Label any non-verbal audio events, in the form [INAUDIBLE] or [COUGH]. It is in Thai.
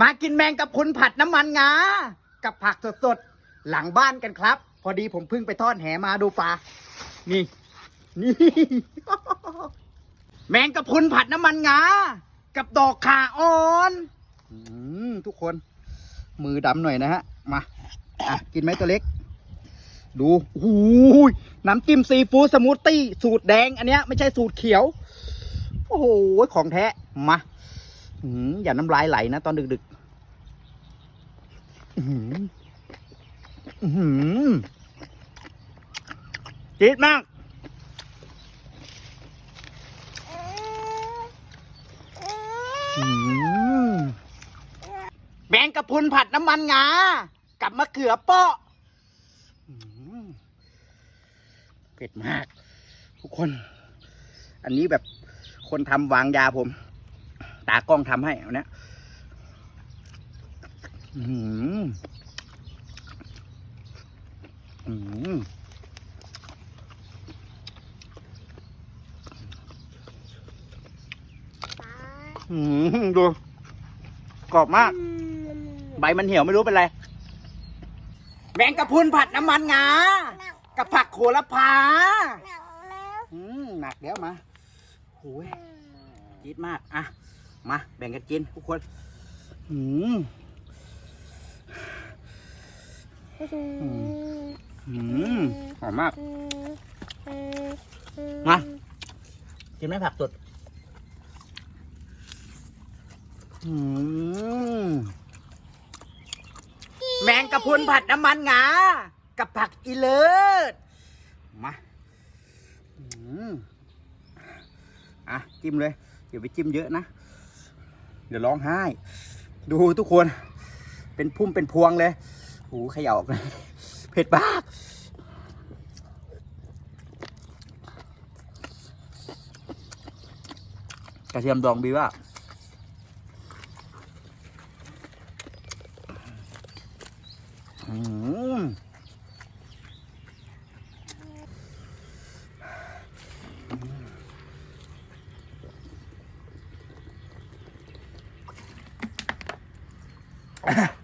มากินแมงกะพรุนผัดน้ำมันงา กับผักสดๆ หลังบ้านกันครับ พอดีผมเพิ่งไปทอดแหมาดูปลา นี่ นี่ แมงกะพรุนผัดน้ำมันงา กับดอกข่าอ่อนอทุกคน มือดำหน่อยนะฮะ มาอะกินไหมตัวเล็ก ดูโอ้โหยน้ำจิ้มซีฟู้ดสมูทตี้ สูตรแดง อันเนี้ยไม่ใช่สูตรเขียว โอ้โห ของแท้ มา อย่าน้ำลายไหลนะตอนดึกๆจี๊ดมากแมงกะพุนผัดน้ำมันงา กับมะเขือเปาะอื้อหือเผ็ดมาก ทุกคน อันนี้แบบคนทำวางยาผม ตากล้องทำให้เอาเนี้ยอื้อหืออื้อหืออื้อหือดูกรอบมาก ใบมันเหี่ยวไม่รู้เป็นไร แมงกะพรุนผัดน้ำมันงา กับผักโขระพาอืมหนักเดี๋ยวมาโอ้ยจี๊ดมาก อะ มา แบ่งกันกินทุกคนอืมอืมหอมมาก มา กินไหมผักสดอืมแมงกะพรุนผัดน้ำมันงา กับผักอีเลิศ มาอืมอะ จิ้มเลย เดี๋ยวไปจิ้มเยอะนะ เดี๋ยวร้องไห้ ดูทุกคน เป็นพุ่มเป็นพวงเลยหูเขย่าออกเลยเผ็ดมากกระเทียมดองบีว่าอืม Ha [LAUGHS]